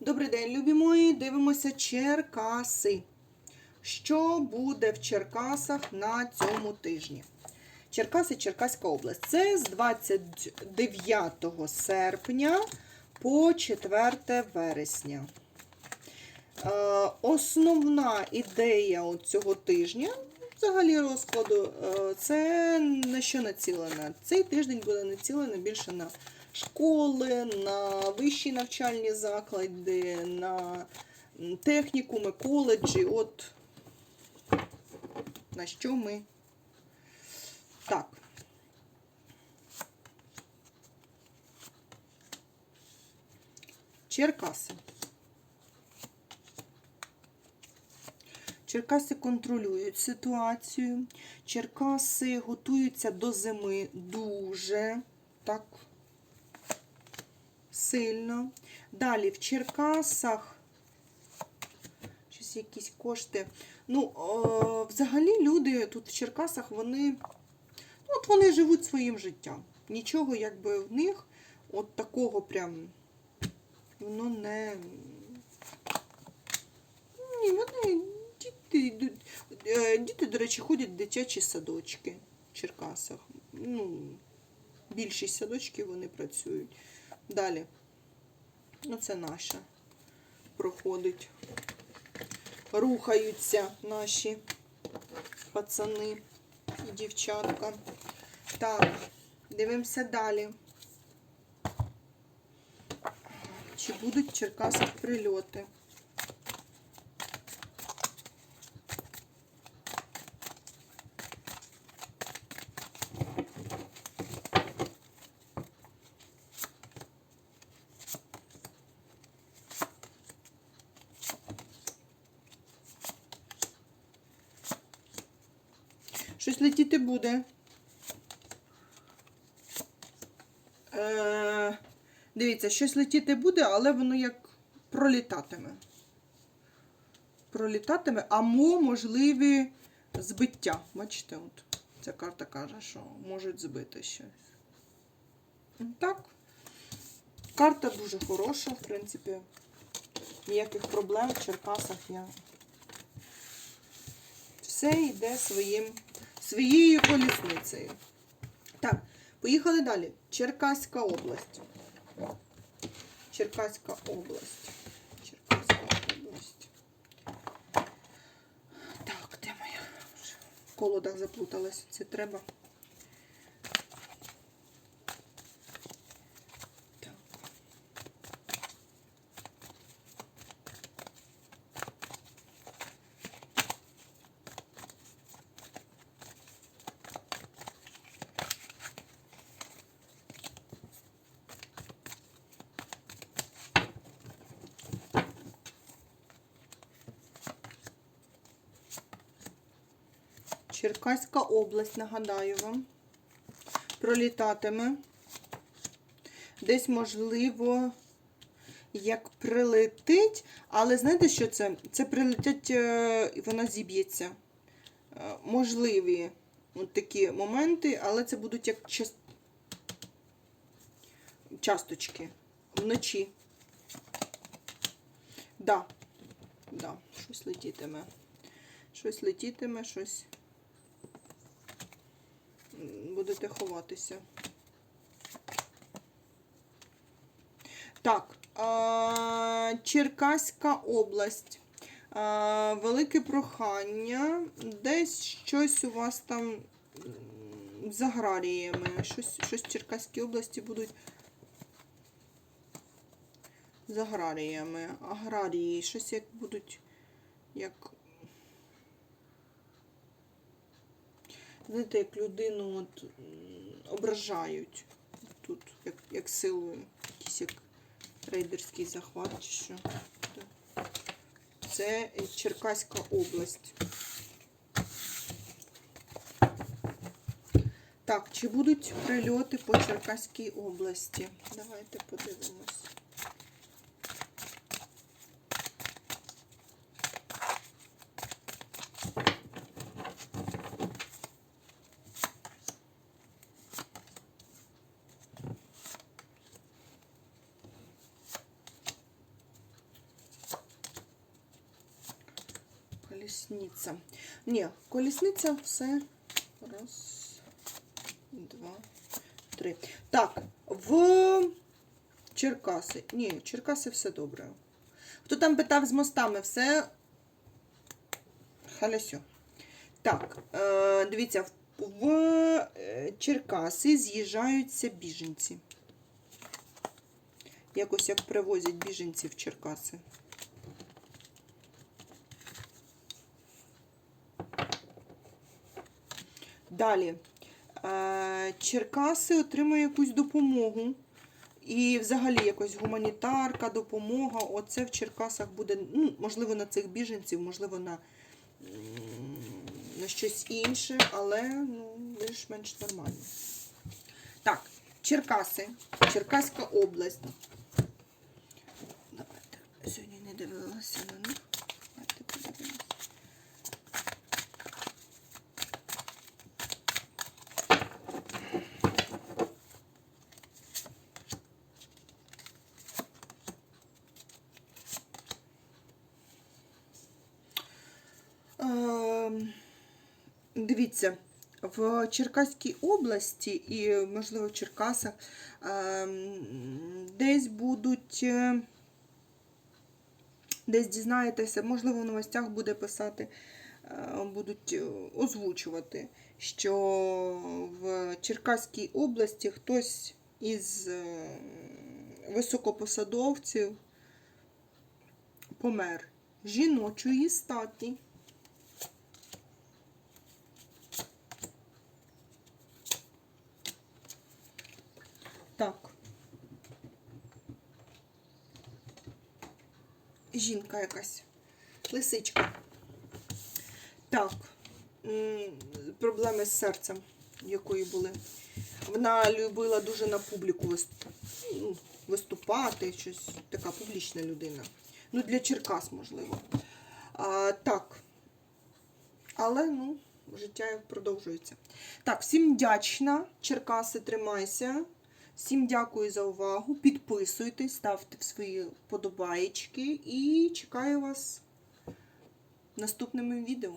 Добрий день, любі мої. Дивимося Черкаси. Що буде в Черкасах на цьому тижні? Черкаси, Черкаська область. Це з 29 серпня по 4 вересня. Е, Основна ідея цього тижня, взагалі розкладу, е, це на що націлена? Цей тиждень буде націлений більше на школи, на вищі навчальні заклади, на технікуми, коледжі. От на що ми. Так. Черкаси. Черкаси контролюють ситуацію. Черкаси готуються до зими дуже так сильно. Далі в Черкасах щось якісь кошти. Ну, о, взагалі люди тут в Черкасах, вони, ну, от вони живуть своїм життям. Нічого, якби в них от такого прям воно не. Ні, вони діти. Е, Діти, до речі, ходять в дитячі садочки в Черкасах. Ну, більшість садочків вони працюють. Далі. Ну, це наша проходить. Рухаються наші пацани і дівчатка. Так, дивимося далі. Чи будуть в прильоти? Щось летіти буде. Е, дивіться, щось летіти буде, але воно як пролітатиме. Пролітатиме, або можливі збиття. Бачите, от ця карта каже, що можуть збити щось. Так. Карта дуже хороша, в принципі. Ніяких проблем в Черкасах я. Все йде своїм своєю колісницею. Так, поїхали далі. Черкаська область. Черкаська область. Черкаська область. Так, де моя? В колодах заплуталась. Це треба. Черкаська область, нагадаю вам, пролітатиме. Десь, можливо, як прилетить, але знаєте, що це? Це прилетять е, і вона зіб'ється. Е, Можливі от такі моменти, але це будуть як час... часточки вночі. Да. Да, щось летітиме. Щось летітиме, щось будете ховатися. Так, Черкаська область. Велике прохання. Десь щось у вас там з аграріями. Щось, щось в Черкаській області будуть з аграріями. Аграрії, щось як будуть як. Знаєте, як людину от, ображають тут, як, як силою, якийсь як рейдерський захват чи що. Це Черкаська область. Так, чи будуть прильоти по Черкаській області? Давайте подивимось. Колісниця. Ні, колісниця все. Раз, два, три. Так, в Черкаси. Ні, Черкаси все добре. Хто там питав з мостами, все. Халясю. Так, е, дивіться, в, е, Черкаси з'їжджаються біженці. Якось як привозять біженців в Черкаси. Далі. Е, Черкаси отримує якусь допомогу. І взагалі якось гуманітарка, допомога. Оце в Черкасах буде, ну, можливо, на цих біженців, можливо, на, на щось інше, але ну, більш-менш нормально. Так, Черкаси, Черкаська область. Давайте. Сьогодні не дивилася на них. Давайте подивимось. Ем, Дивіться, в Черкаській області і, можливо, в Черкасах ем, десь будуть, е, десь дізнаєтеся, можливо, в новостях буде писати, е, будуть е, озвучувати, що в Черкаській області хтось із високопосадовців помер жіночої статі. Так. Жінка якась. Лисичка. Так. Проблеми з серцем, якої були. Вона любила дуже на публіку ну, виступати, щось така публічна людина. Ну, для Черкас, можливо. А, так. Але, ну, життя продовжується. Так, всім вдячна. Черкаси, тримайся. Всім дякую за увагу. Підписуйтесь, ставте свої подобаєчки і чекаю вас наступними відео.